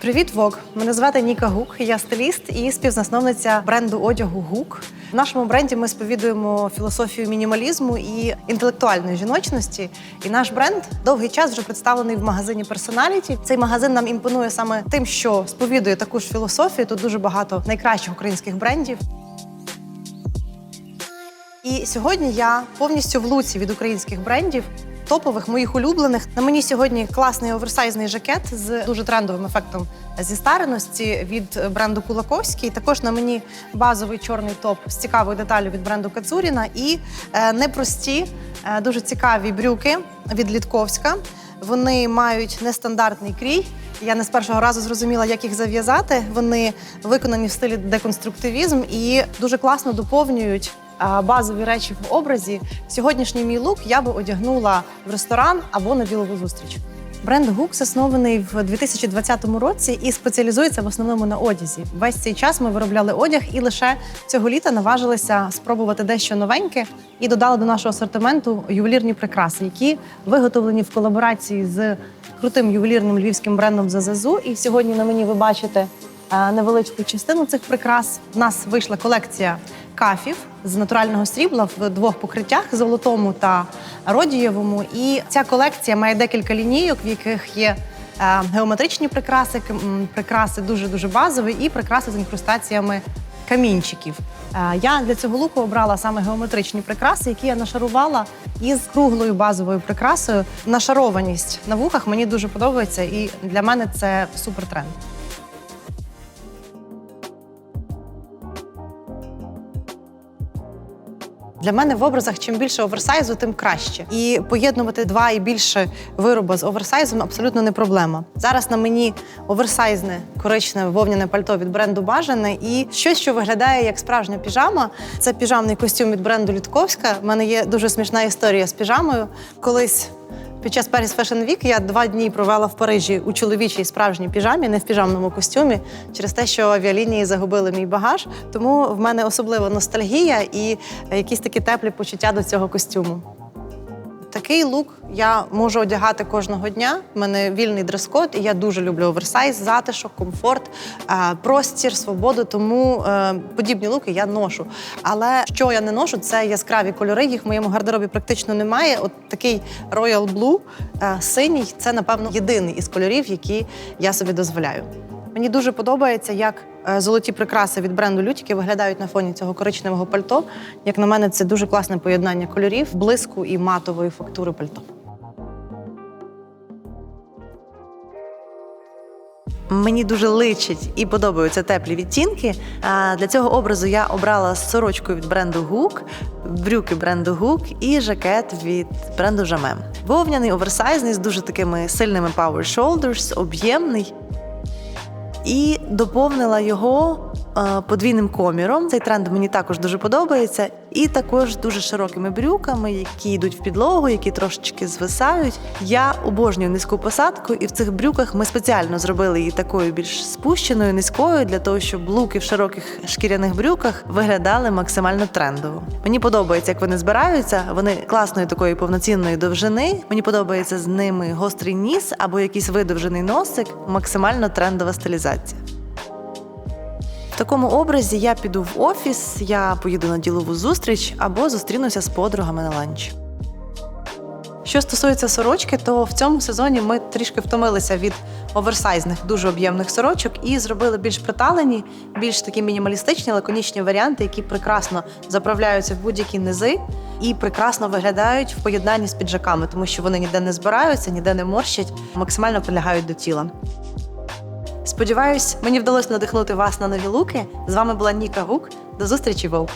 Привіт, Вог! Мене звати Ніка Гук. Я стиліст і співзасновниця бренду одягу Гук. В нашому бренді ми сповідуємо філософію мінімалізму і інтелектуальної жіночності. І наш бренд довгий час вже представлений в магазині персоналіті. Цей магазин нам імпонує саме тим, що сповідує таку ж філософію. Тут дуже багато найкращих українських брендів. І сьогодні я повністю в луці від українських брендів. Топових моїх улюблених на мені сьогодні класний оверсайзний жакет з дуже трендовим ефектом зі стареності від бренду Кулаковський. Також на мені базовий чорний топ з цікавою деталю від бренду Кацуріна і е, непрості, е, дуже цікаві брюки від Літковська. Вони мають нестандартний крій. Я не з першого разу зрозуміла, як їх зав'язати. Вони виконані в стилі деконструктивізм і дуже класно доповнюють базові речі в образі. Сьогоднішній мій лук я би одягнула в ресторан або на ділову зустріч. Бренд Гук заснований в 2020 році і спеціалізується в основному на одязі. Весь цей час ми виробляли одяг і лише цього літа наважилися спробувати дещо новеньке і додали до нашого асортименту ювелірні прикраси, які виготовлені в колаборації з крутим ювелірним львівським брендом Зазазу. І сьогодні на мені ви бачите невеличку частину цих прикрас. В нас вийшла колекція кафів з натурального срібла в двох покриттях золотому та родієвому. І ця колекція має декілька лінійок, в яких є е, геометричні прикраси, прикраси дуже дуже базові, і прикраси з інкрустаціями камінчиків. Е, Я для цього луку обрала саме геометричні прикраси, які я нашарувала із круглою базовою прикрасою. Нашарованість на вухах мені дуже подобається, і для мене це супер Для мене в образах чим більше оверсайзу, тим краще. І поєднувати два і більше вироби з оверсайзом абсолютно не проблема. Зараз на мені оверсайзне коричневе вовняне пальто від бренду Бажане і щось, що виглядає як справжня піжама. Це піжамний костюм від бренду Людковська. У мене є дуже смішна історія з піжамою. Колись під час Paris Fashion Week я два дні провела в Парижі у чоловічій справжній піжамі, не в піжамному костюмі, через те, що авіалінії загубили мій багаж. Тому в мене особлива ностальгія і якісь такі теплі почуття до цього костюму. Такий лук я можу одягати кожного дня. У мене вільний дрес-код, і я дуже люблю оверсайз, затишок, комфорт, е, простір, свободу. Тому е, подібні луки я ношу. Але що я не ношу, це яскраві кольори. Їх в моєму гардеробі практично немає. От такий Royal Blue, е, синій це, напевно, єдиний із кольорів, які я собі дозволяю. Мені дуже подобається, як е, золоті прикраси від бренду Лютіки виглядають на фоні цього коричневого пальто. Як на мене, це дуже класне поєднання кольорів, блиску і матової фактури пальто. Мені дуже личить і подобаються теплі відтінки. Для цього образу я обрала сорочку від бренду Гук, брюки бренду Гук і жакет від бренду Жамем. Вовняний, оверсайзний з дуже такими сильними power shoulders, об'ємний і доповнила його подвійним коміром. Цей тренд мені також дуже подобається. І також дуже широкими брюками, які йдуть в підлогу, які трошечки звисають. Я обожнюю низьку посадку, і в цих брюках ми спеціально зробили її такою більш спущеною, низькою, для того, щоб луки в широких шкіряних брюках виглядали максимально трендово. Мені подобається, як вони збираються. Вони класної такої повноцінної довжини. Мені подобається з ними гострий ніс або якийсь видовжений носик, максимально трендова стилізація. Такому образі я піду в офіс, я поїду на ділову зустріч або зустрінуся з подругами на ланч. Що стосується сорочки, то в цьому сезоні ми трішки втомилися від оверсайзних, дуже об'ємних сорочок і зробили більш приталені, більш такі мінімалістичні, лаконічні варіанти, які прекрасно заправляються в будь-які низи і прекрасно виглядають в поєднанні з піджаками, тому що вони ніде не збираються, ніде не морщать, максимально прилягають до тіла. Сподіваюсь, мені вдалося надихнути вас на нові луки. З вами була Ніка Гук. До зустрічі, Вовк!